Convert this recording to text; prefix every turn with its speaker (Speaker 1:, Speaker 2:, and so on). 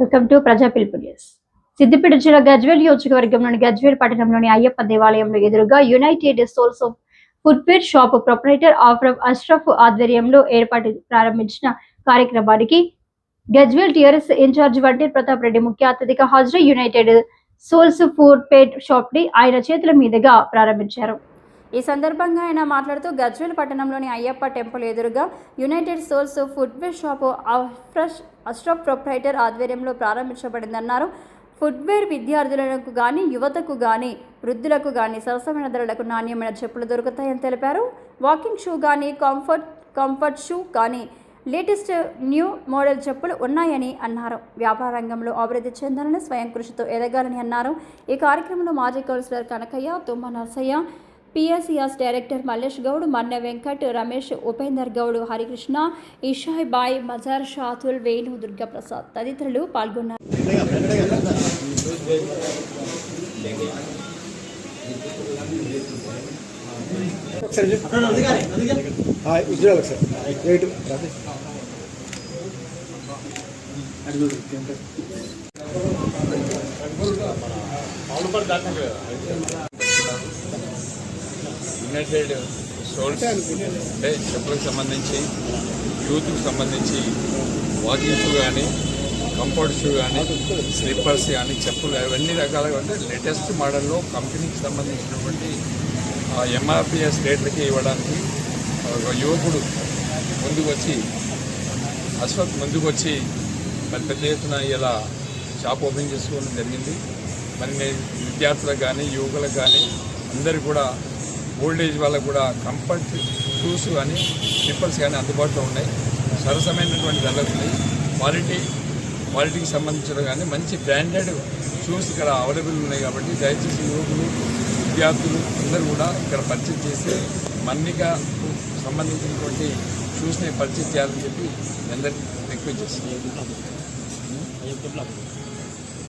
Speaker 1: Welcome to ప్రజా పిలుపు news. Siddipet జిల్లా గజ్వేల్ నియోజకవర్గంలోని గజ్వేల్ పట్టణంలోని అయ్యప్ప దేవాలయంలో ఎదురుగా United Soles of footwear shop proprietor ఆఫ్రఫ్ Ashraf ఆధ్వర్యంలో ఏర్పాటు ప్రారంభించిన కార్యక్రమానికి గజ్వేల్ టిఆర్ఎస్ ఇన్ఛార్జ్ వంటి ప్రతాప్ రెడ్డి ముఖ్య అతిథిగా హాజరై యునైటెడ్ సోల్స్ ఫుడ్ షాప్ని ఆయన చేతుల మీదుగా ప్రారంభించారు. ఈ సందర్భంగా ఆయన మాట్లాడుతూ గజ్వేల్ పట్టణంలోని అయ్యప్ప టెంపుల్ ఎదురుగా United Soles footwear shop fresh Ashraf proprietor ఆధ్వర్యంలో ప్రారంభించబడిందన్నారు. ఫుట్వేర్ విద్యార్థులకు కానీ యువతకు కానీ వృద్ధులకు కానీ సరసమైన ధరలకు నాణ్యమైన చెప్పులు దొరుకుతాయని తెలిపారు. వాకింగ్ షూ కానీ కంఫర్ట్ కంఫర్ట్ షూ కానీ లేటెస్ట్ న్యూ మోడల్ చెప్పులు ఉన్నాయని అన్నారు. వ్యాపార రంగంలో అభివృద్ధి చెందాలని స్వయం కృషితో ఎదగాలని అన్నారు. ఈ కార్యక్రమంలో మాజీ councillor Kanakaiah Thumma Narsaiah PSES director Mallesh Goud Manna Venkat Ramesh Upender Goud Harikrishna Ishai Bhai Mazhar Shatul Venu Durgaprasad తదితరులు పాల్గొన్నారు.
Speaker 2: యునైటెడ్ సోల్స్ అంటే చెప్పులకు సంబంధించి యూత్కి సంబంధించి వాకింగ్ షూ కానీ కంఫర్ట్ షూ కానీ స్లిప్పర్స్ కానీ చెప్పులు అవన్నీ రకాలుగా అంటే లేటెస్ట్ మోడల్లో కంపెనీకి సంబంధించినటువంటి ఎంఆర్పిఎస్ రేట్లకి ఇవ్వడానికి ఒక యువకుడు ముందుకొచ్చి అశ్వత్ ముందుకొచ్చి మరి పెద్ద ఎత్తున ఇలా షాప్ ఓపెన్ చేసుకోవడం జరిగింది. మరి విద్యార్థులకు కానీ యువకులకు కానీ అందరు కూడా ఓల్డ్ ఏజ్ వాళ్ళకు కూడా కంఫర్ట్ షూస్ కానీ స్లిప్పర్స్ కానీ అందుబాటులో ఉన్నాయి. సరసమైనటువంటి ధరలు ఉన్నాయి. క్వాలిటీ క్వాలిటీకి సంబంధించిన కానీ మంచి బ్రాండెడ్ షూస్ ఇక్కడ అవైలబుల్ ఉన్నాయి కాబట్టి దయచేసి యువకులు విద్యార్థులు అందరూ కూడా ఇక్కడ పర్చేజ్ చేసి మన్నిక సంబంధించినటువంటి షూస్ని పర్చేజ్ చేయాలని చెప్పి అందరికీ రిక్వెస్ట్ చేస్తున్నాను.